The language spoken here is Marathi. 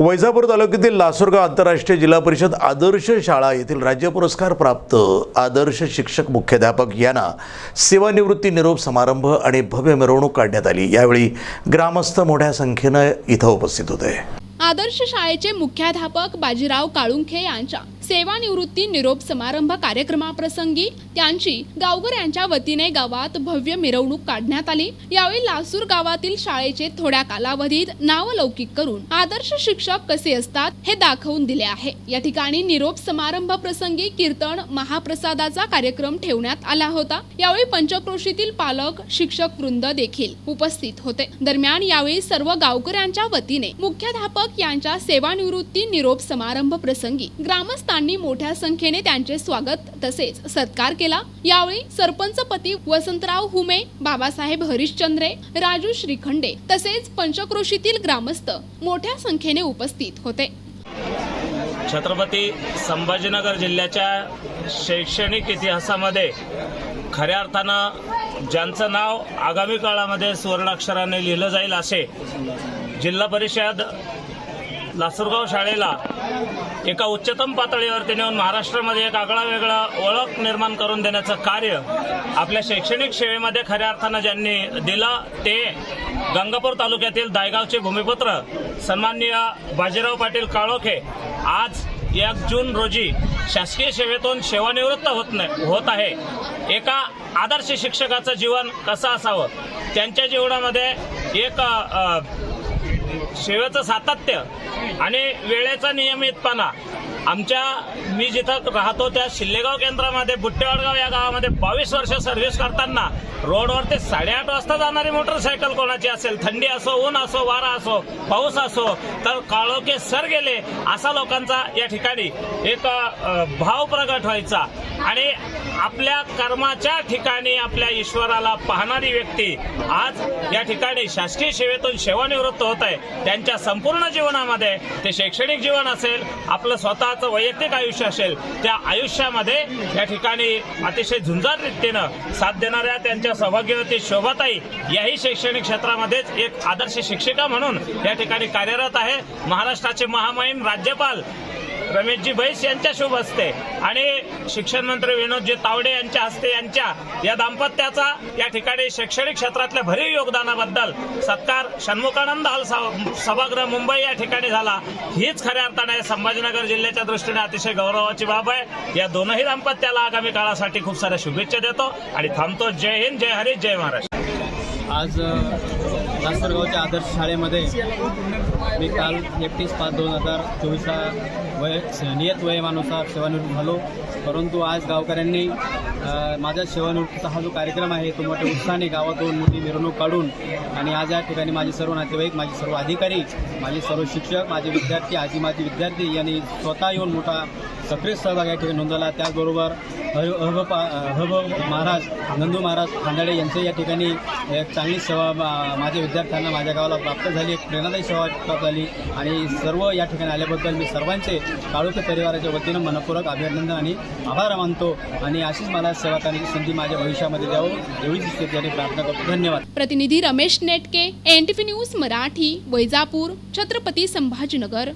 वैजापूर तालुक्यातील लासूरगाव आंतरराष्ट्रीय जिल्हा परिषद आदर्श शाळा येथील राज्य पुरस्कार प्राप्त आदर्श शिक्षक मुख्याध्यापक यांना सेवानिवृत्ती निरोप समारंभ आणि भव्य मिरवणूक काढण्यात आली. यावेळी ग्रामस्थ मोठ्या संख्येनं इथं उपस्थित होते. आदर्श शाळेचे मुख्याध्यापक बाजीराव काळुंखे यांच्या सेवानिवृत्ती निरोप समारंभ कार्यक्रमाप्रसंगी त्यांची गावकऱ्यांच्या वतीने गावात भव्य मिरवणूक काढण्यात आली. यावेळी लासूर गावातील शाळेचे थोड्या कालावधीत नावलौकिक करून आदर्श शिक्षक कसे असतात हे दाखवून दिले आहे. या ठिकाणी निरोप समारंभ प्रसंगी कीर्तन महाप्रसादाचा कार्यक्रम ठेवण्यात आला होता. यावेळी पंचक्रोशीतील पालक शिक्षक वृंद देखील उपस्थित होते. दरम्यान यावेळी सर्व गावकऱ्यांच्या वतीने मुख्याध्यापक यांच्या सेवानिवृत्ती निरोप समारंभ प्रसंगी ग्रामस्थान मोठ्या संख्येने त्यांचे स्वागत तसेच सत्कार केला. यावेळी सरपंचपती वसंतराव हुमे बाबासाहेब हरिश्चंद्रे राजू श्रीखंडे तसेच पंचक्रोशीतील ग्रामस्थ मोठ्या संख्येने उपस्थित होते. छत्रपती संभाजीनगर जिल्ह्याच्या शैक्षणिक इतिहासामध्ये खऱ्या अर्थानं ज्यांचं नाव आगामी काळामध्ये सुवर्णाक्षराने लिहिलं जाईल असे जिल्हा परिषद लासूरगाव शाळेला एका उच्चतम पातळीवरती नेऊन महाराष्ट्रामध्ये एक आगळा वेगळा ओळख निर्माण करून देण्याचं कार्य आपल्या शैक्षणिक सेवेमध्ये खऱ्या अर्थानं ज्यांनी दिलं ते गंगापूर तालुक्यातील दायगावचे भूमिपुत्र सन्माननीय बाजीराव पाटील काळोखे आज एक जून रोजी शासकीय सेवेतून सेवानिवृत्त होत नाही होत आहे. एका आदर्श शिक्षकाचं जीवन कसं असावं? त्यांच्या जीवनामध्ये एक सेवेचं सातत्य आणि वेळेचा नियमितपणा. आमच्या मी जिथं राहतो त्या शिल्लेगाव केंद्रामध्ये बुट्टेवाडगाव या गावामध्ये बावीस वर्ष सर्व्हिस करताना रोडवर ते साडेआठ वाजता जाणारी मोटरसायकल कोणाची असेल? थंडी असो ऊन असो वारा असो पाऊस असो तर काळोखे सर गेले असा लोकांचा या ठिकाणी एक भाव प्रगट व्हायचा. आणि आपल्या कर्माच्या ठिकाणी आपल्या ईश्वराला पाहणारी व्यक्ती आज या ठिकाणी शासकीय सेवेतून सेवानिवृत्त होत आहे. त्यांच्या संपूर्ण जीवनामध्ये ते शैक्षणिक जीवन असेल आपलं स्वतः स्वतःचं वैयक्तिक आयुष्य असेल त्या आयुष्यामध्ये या ठिकाणी अतिशय झुंजार रीतीनं साथ देणाऱ्या त्यांच्या सौभाग्यवती शोभाताई याही शैक्षणिक क्षेत्रामध्येच एक आदर्श शिक्षिका म्हणून या ठिकाणी कार्यरत आहे. महाराष्ट्राचे महामहिम राज्यपाल रमेशजी बैस यांच्या शुभ असते. आणि शिक्षण मंत्री विनोदजी तावडे यांच्या हस्ते यांच्या या दाम्पत्याचा या ठिकाणी शैक्षणिक क्षेत्रातल्या भरीव योगदानाबद्दल सत्कार षण्मुखानंद हॉल सभागृह मुंबई या ठिकाणी झाला. हीच खऱ्या अर्थाने संभाजीनगर जिल्ह्याच्या दृष्टीने अतिशय गौरवाची बाब आहे. या दोनही दाम्पत्याला आगामी काळासाठी खूप साऱ्या शुभेच्छा देतो आणि थांबतो. जय हिंद जय हरी जय महाराष्ट्र. आज लासरगावच्या आदर्श शाळेमध्ये मी काल एकतीस पाच दोन हजार चोवीसला वय नियत वयमानुसार सेवानिवृत्त झालो. परंतु आज गावकऱ्यांनी माझ्या सेवानिवृत्तीचा हा जो कार्यक्रम आहे तो मोठ्या उत्साहाने गावातून मोठी मिरवणूक काढून आणि आज या ठिकाणी माझे सर्व नातेवाईक माझे सर्व अधिकारी माझे सर्व शिक्षक माझे विद्यार्थी आजी माझे विद्यार्थी यांनी स्वतः येऊन मोठा सक्रिय सहभाग या ठिकाणी नोंदवला. त्याचबरोबर हब हब महाराज नंदू महाराज खांदाडे यांचं या ठिकाणी एक चांगली सेवा माझ्या विद्यार्थ्यांना माझ्या गावाला प्राप्त झाली. एक प्रेरणादायी सेवा प्राप्त झाली. आणि सर्व या ठिकाणी आल्याबद्दल मी सर्वांचे काळोखे परिवाराच्या वतीनं मनपूर्वक अभिनंदन आणि आभार मानतो आणि अशीच मला सेवा करण्याची संधी माझ्या भविष्यामध्ये द्यावं एवढीच स्थिती प्रार्थना करतो. धन्यवाद. प्रतिनिधी रमेश नेटके एन न्यूज मराठी वैजापूर छत्रपती संभाजीनगर.